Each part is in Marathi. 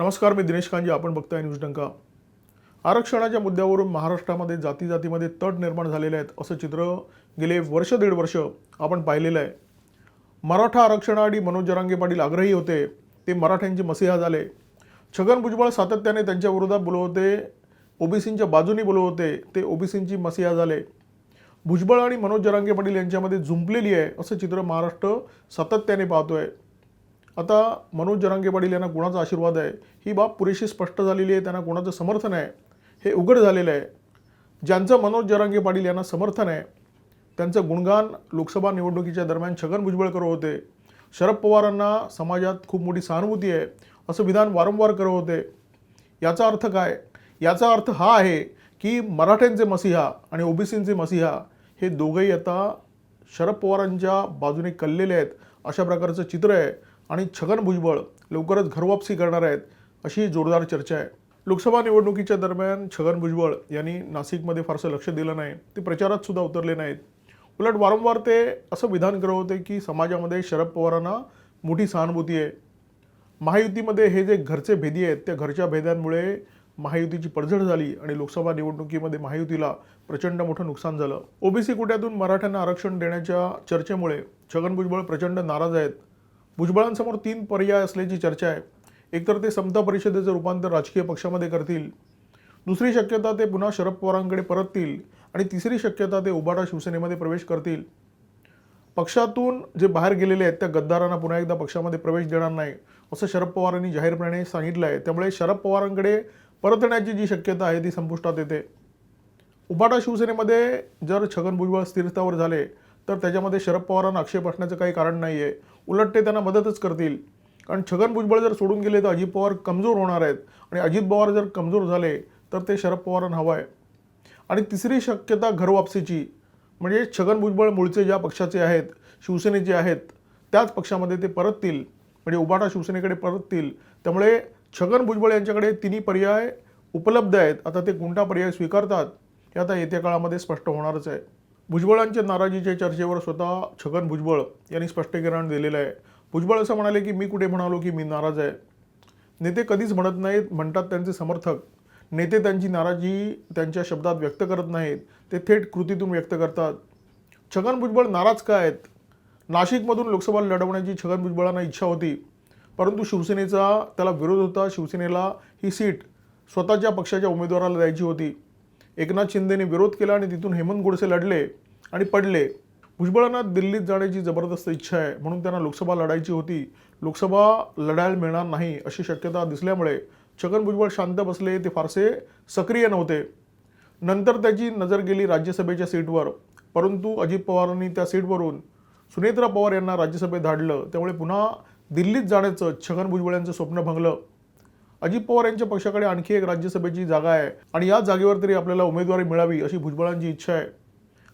नमस्कार मी दिनेश कांजी आपण बघताय न्यूज डंका. आरक्षणाच्या मुद्द्यावरून महाराष्ट्रामध्ये जाती जातीमध्ये तट निर्माण झालेले आहेत असं चित्र गेले वर्ष दीड वर्ष आपण पाहिलेलं आहे. मराठा आरक्षणाआधी मनोज जरांगे पाटील आग्रही होते. ते मराठ्यांचे मसिहा झाले. छगन भुजबळ सातत्याने त्यांच्या विरोधात बोलवते ओबीसींच्या बाजूनी बोलवते होते. ते ओबीसींची मसिहा झाले. भुजबळ आणि मनोज जरांगे पाटील यांच्यामध्ये झुंपलेली आहे असं चित्र महाराष्ट्र सातत्याने पाहतोय. आता मनोज जरांगे पाटील यांना कुणाचा आशीर्वाद आहे? ही बाब पुरेशी स्पष्ट झालेली आहे त्यांना कोणाचं समर्थन आहे? हे उघड झालेलं आहे. ज्यांचं मनोज जरांगे पाटील यांना समर्थन आहे त्यांचं गुणगान लोकसभा निवडणुकीच्या दरम्यान छगन भुजबळ करत होते. शरद पवारांना समाजात खूप मोठी सहानुभूती आहे असं विधान वारंवार करत होते. याचा अर्थ काय? याचा अर्थ हा आहे की मराठ्यांचे मसिहा आणि ओबीसींचे मसिहा हे दोघंही आता शरद पवारांच्या बाजूने कललेले आहेत अशा प्रकारचं चित्र आहे. आणि छगन भुजबळ लवकरच घरवापसी करणार आहेत अशी जोरदार चर्चा आहे. लोकसभा निवडणुकीच्या दरम्यान छगन भुजबळ यांनी नाशिकमध्ये फारसं लक्ष दिलं नाही. ते प्रचारात सुद्धा उतरले नाहीत. उलट वारंवार ते असं विधान करत होते की समाजामध्ये शरद पवारांना मोठी सहानुभूती आहे. महायुतीमध्ये हे जे घरचे भेदी आहेत त्या घरच्या भेद्यांमुळे महायुतीची पडझड झाली आणि लोकसभा निवडणुकीमध्ये महायुतीला प्रचंड मोठं नुकसान झालं. ओबीसी कोट्यातून मराठ्यांना आरक्षण देण्याच्या चर्चेमुळे छगन भुजबळ प्रचंड नाराज आहेत. भुजबळांसमोर तीन पर्याय असल्याची चर्चा आहे. एकतर ते समता परिषदेचं रूपांतर राजकीय पक्षामध्ये करतील दुसरी शक्यता ते पुन्हा शरद पवारांकडे परततील आणि तिसरी शक्यता ते उबाटा शिवसेनेमध्ये प्रवेश करतील. पक्षातून जे बाहेर गेलेले आहेत त्या गद्दारांना पुन्हा एकदा पक्षामध्ये प्रवेश देणार नाही असं शरद पवारांनी जाहीरपणे सांगितलं आहे त्यामुळे शरद पवारांकडे परतण्याची जी शक्यता आहे ती संपुष्टात येते. उबाटा शिवसेनेमध्ये जर छगन भुजबळ स्थिरस्थावर झाले तर त्याच्यामध्ये शरद पवारांना आक्षेप असण्याचं काही कारण नाही आहे उलट ते त्यांना मदतच करतील. कारण छगन भुजबळ जर सोडून गेले तर अजित पवार कमजोर होणार आहेत. आणि अजित पवार जर कमजोर झाले तर ते शरद पवारांना हवं आहे आणि तिसरी शक्यता घरवापसीची म्हणजे छगन भुजबळ मूळचे ज्या पक्षाचे आहेत शिवसेनेचे आहेत त्याच पक्षामध्ये ते परततील. म्हणजे उबाटा शिवसेनेकडे परततील. त्यामुळे छगन भुजबळ यांच्याकडे तिन्ही पर्याय उपलब्ध आहेत. आता ते कोणता पर्याय स्वीकारतात हे आता येत्या काळामध्ये स्पष्ट होणारच आहे. भुजबळांच्या नाराजीच्या चर्चेवर स्वतः छगन भुजबळ यांनी स्पष्टीकरण दिलेलं आहे. भुजबळ असं म्हणाले की मी कुठे म्हणालो की मी नाराज आहे? नेते कधीच म्हणत नाहीत म्हणतात त्यांचे समर्थक. नेते त्यांची नाराजी त्यांच्या शब्दात व्यक्त करत नाहीत. ते थेट कृतीतून व्यक्त करतात. छगन भुजबळ नाराज काय आहेत? नाशिकमधून लोकसभा लढवण्याची छगन भुजबळांना इच्छा होती परंतु शिवसेनेचा त्याला विरोध होता. शिवसेनेला ही सीट स्वतःच्या पक्षाच्या उमेदवाराला द्यायची होती. एकनाथ शिंदेने विरोध केला आणि तिथून हेमंत गोडसे लढले. आणि पडले. भुजबळांना दिल्लीत जाण्याची जबरदस्त इच्छा आहे. म्हणून त्यांना लोकसभा लढायची होती. लोकसभा लढायला मिळणार नाही अशी शक्यता दिसल्यामुळे छगन भुजबळ शांत बसले. ते फारसे सक्रिय नव्हते. नंतर त्याची नजर गेली राज्यसभेच्या सीटवर. परंतु अजित पवारांनी त्या सीटवरून सुनेत्रा पवार यांना राज्यसभेत धाडलं. त्यामुळे पुन्हा दिल्लीत जाण्याचं छगन भुजबळ यांचं स्वप्न भंगलं. अजित पवार यांच्या पक्षाकडे आणखी एक राज्यसभेची जागा आहे. आणि या जागेवर तरी आपल्याला उमेदवारी मिळावी अशी भुजबळांची इच्छा आहे.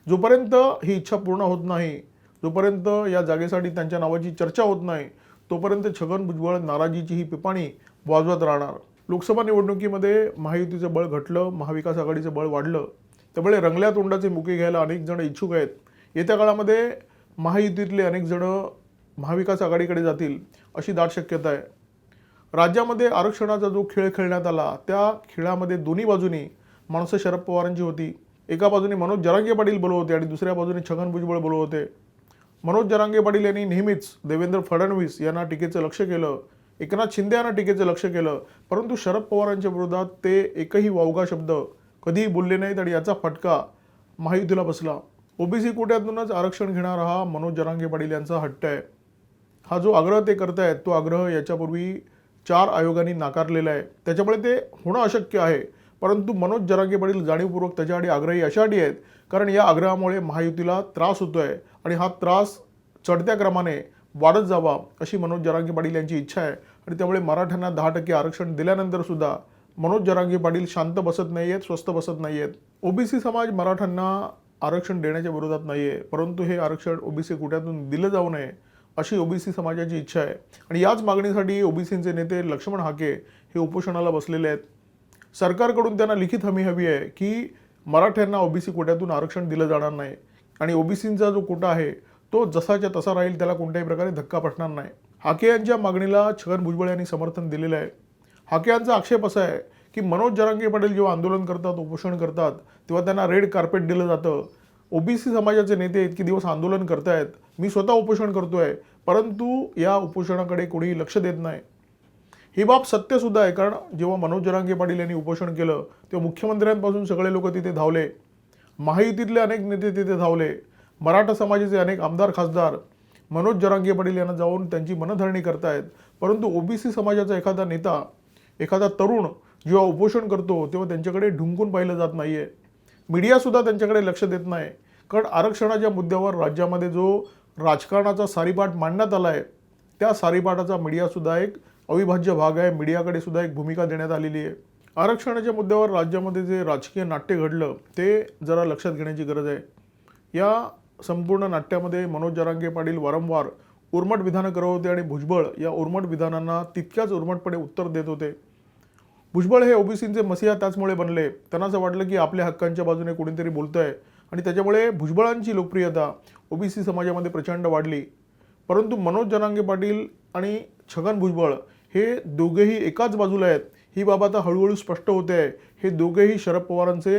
जोपर्यंत ही इच्छा पूर्ण होत नाही जोपर्यंत या जागेसाठी त्यांच्या नावाची चर्चा होत नाही तोपर्यंत छगन भुजबळ नाराजीची ही पिपाणी वाजवत राहणार. लोकसभा निवडणुकीमध्ये महायुतीचं बळ घटलं महाविकास आघाडीचं बळ वाढलं त्यामुळे रंगल्या तोंडाचे मुके घ्यायला अनेक जण इच्छुक आहेत. येत्या काळामध्ये महायुतीतले अनेक जण महाविकास आघाडीकडे जातील अशी दाट शक्यता आहे. राज्यामध्ये आरक्षणाचा जो खेळ खेळण्यात आला त्या खेळामध्ये दोन्ही बाजूनी माणसं शरद पवारांची होती. एका बाजूने मनोज जरांगे पाटील बोलवते होते आणि दुसऱ्या बाजूने छगन भुजबळ बोलवते होते. मनोज जरांगे पाटील यांनी नेहमीच देवेंद्र फडणवीस यांना टीकेचं लक्ष केलं एकनाथ शिंदे यांना टीकेचं लक्ष केलं परंतु शरद पवारांच्या विरोधात ते एकही वावगा शब्द कधीही बोलले नाहीत आणि याचा फटका महायुतीला बसला. ओबीसी कोट्यातूनच आरक्षण घेणारा हा मनोज जरांगे पाटील यांचा हट्ट आहे. हा जो आग्रह ते करतायत तो आग्रह याच्यापूर्वी चार आयोगांनी नाकारलेला आहे. त्याच्यामुळे ते होणं अशक्य आहे. परंतु मनोज जरांगे पाटील जाणीवपूर्वक त्याच्यासाठी आग्रही अशासाठी आहेत कारण या आग्रहामुळे महायुतीला त्रास होतो आहे आणि हा त्रास चढत्या क्रमाने वाढत जावा अशी मनोज जरांगे पाटील यांची इच्छा आहे. आणि त्यामुळे मराठ्यांना दहा टक्के आरक्षण दिल्यानंतरसुद्धा मनोज जरांगे पाटील शांत बसत नाही आहेत स्वस्त बसत नाही आहेत ओबीसी समाज मराठ्यांना आरक्षण देण्याच्या विरोधात नाही आहे परंतु हे आरक्षण ओबीसी कुठ्यातून दिलं जाऊ नये अशी ओबीसी समाजाची इच्छा आहे. आणि याच मागणीसाठी ओबीसींचे नेते लक्ष्मण हाके हे उपोषणाला बसलेले आहेत. सरकारकडून त्यांना लिखित हमी हवी आहे की मराठ्यांना ओबीसी कोट्यातून आरक्षण दिलं जाणार नाही. आणि ओबीसींचा जो कोटा आहे तो जसाच्या तसा राहील त्याला कोणत्याही प्रकारे धक्का बसणार नाही. हाके यांच्या मागणीला छगन भुजबळ यांनी समर्थन दिलेलं आहे. हाके यांचा आक्षेप असा आहे की मनोज जरांगे पाटील जेव्हा आंदोलन करतात उपोषण करतात तेव्हा त्यांना रेड कार्पेट दिलं जातं. ओबीसी समाजाचे नेते इतके दिवस आंदोलन करतायत. मी स्वतः उपोषण करतोय परंतु या उपोषणाकडे कोणी लक्ष देत नाही. ही बाब सत्यसुद्धा आहे. कारण जेव्हा मनोज जरांगे पाटील यांनी उपोषण केलं तेव्हा मुख्यमंत्र्यांपासून सगळे लोक तिथे धावले. महायुतीतले अनेक नेते तिथे धावले. मराठा समाजाचे अनेक आमदार खासदार मनोज जरांगे पाटील यांना जाऊन त्यांची मनधरणी करतायत. परंतु ओबीसी समाजाचा एखादा नेता एखादा तरुण जेव्हा उपोषण करतो तेव्हा त्यांच्याकडे ढुंकून पाहिलं जात नाही आहे मीडियासुद्धा त्यांच्याकडे लक्ष देत नाही. कारण आरक्षणाच्या मुद्द्यावर राज्यामध्ये जो राजकारणाचा सारीपाट मांडण्यात आला आहे त्या सारीपाटाचा मीडियासुद्धा एक अविभाज्य भाग आहे. मीडियाकडे सुद्धा एक भूमिका देण्यात आलेली आहे. आरक्षणाच्या मुद्द्यावर राज्यामध्ये जे राजकीय नाट्य घडलं ते जरा लक्षात घेण्याची गरज आहे. या संपूर्ण नाट्यामध्ये मनोज जरांगे पाटील वारंवार उर्मट विधानं करत होते आणि भुजबळ या उर्मट विधानांना तितक्याच उर्मटपणे उत्तर देत होते. भुजबळ हे ओबीसींचे मसिहा त्याचमुळे बनले. त्यांना असं वाटलं की आपल्या हक्कांच्या बाजूने कोणीतरी बोलतं आहे आणि त्याच्यामुळे भुजबळांची लोकप्रियता ओबीसी समाजामध्ये प्रचंड वाढली. परंतु मनोज जनांगे पाटील आणि छगन भुजबळ हे दोघेही एकाच बाजूला आहेत. ही बाब आता हळूहळू स्पष्ट होते. आहे हे दोघेही शरद पवारांचे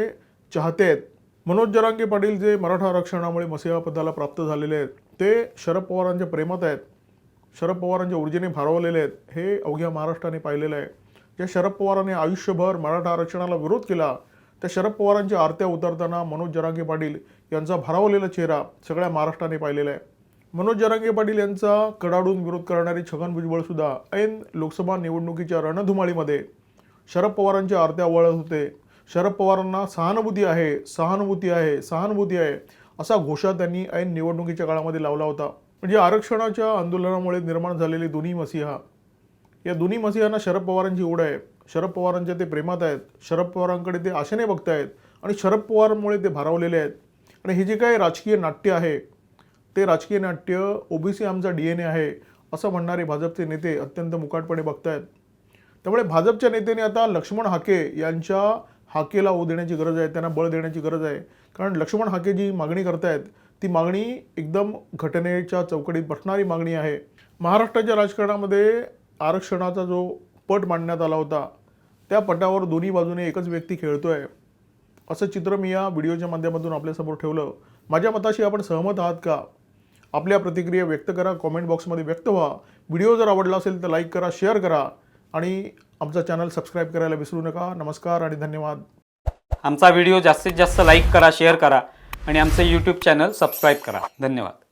चाहते आहेत. मनोज जरांगे पाटील जे मराठा आरक्षणामुळे मसिहा पदाला प्राप्त झालेले आहेत ते शरद पवारांच्या प्रेमात आहेत. शरद पवारांच्या ऊर्जेने भारावलेले आहेत. हे अवघ्या महाराष्ट्राने पाहिलेलं आहे. ज्या शरद पवारांनी आयुष्यभर मराठा आरक्षणाला विरोध केला त्या शरद पवारांच्या आरत्या उतरताना मनोज जरांगे पाटील यांचा भारावलेला चेहरा सगळ्या महाराष्ट्राने पाहिलेला आहे. मनोज जरांगे पाटील यांचा कडाडून विरोध करणारे छगन भुजबळ सुद्धा ऐन लोकसभा निवडणुकीच्या रणधुमाळीमध्ये. शरद पवारांच्या आरत्या वळत होते. शरद पवारांना सहानुभूती आहे सहानुभूती आहे सहानुभूती आहे असा घोषा त्यांनी ऐन निवडणुकीच्या काळामध्ये लावला होता. म्हणजे आरक्षणाच्या आंदोलनामुळे निर्माण झालेले दोन्ही मसिहा. या दोन्ही मसिहांना शरद पवारांची ओढ आहे. शरद पवारांच्या ते प्रेमात आहेत. शरद पवारांकडे ते आशेने बघतायत. आणि शरद पवारांमुळे ते भारावलेले आहेत. आणि हे जे काही राजकीय नाट्य आहे ते राजकीय नाट्य ओबीसी आमचा डी एन ए आहे असं म्हणणारे भाजपचे नेते अत्यंत मुकाटपणे बघतायत. त्यामुळे भाजपच्या नेत्याने आता लक्ष्मण हाके यांच्या हाकेला ओ देण्याची गरज आहे त्यांना बळ देण्याची गरज आहे. कारण लक्ष्मण हाके जी मागणी करतायत ती मागणी एकदम घटनेच्या चौकटीत बसणारी मागणी आहे. महाराष्ट्राच्या राजकारणामध्ये आरक्षणाचा जो पट मांडण्यात आला होता त्या पटावर दोन्ही बाजूने एकच व्यक्ती खेळतो आहे असं चित्र मी या व्हिडिओच्या माध्यमातून आपल्यासमोर ठेवलं. माझ्या मताशी आपण सहमत आहात का? आपल्या प्रतिक्रिया व्यक्त करा कॉमेंट बॉक्समध्ये व्यक्त व्हा. व्हिडिओ जर आवडला असेल तर लाईक करा शेअर करा. आणि आमचा चॅनल सबस्क्राईब करायला विसरू नका. नमस्कार आणि धन्यवाद. आमचा व्हिडिओ जास्तीत जास्त लाईक करा शेअर करा. आणि आमचं यूट्यूब चॅनल सबस्क्राईब करा. धन्यवाद.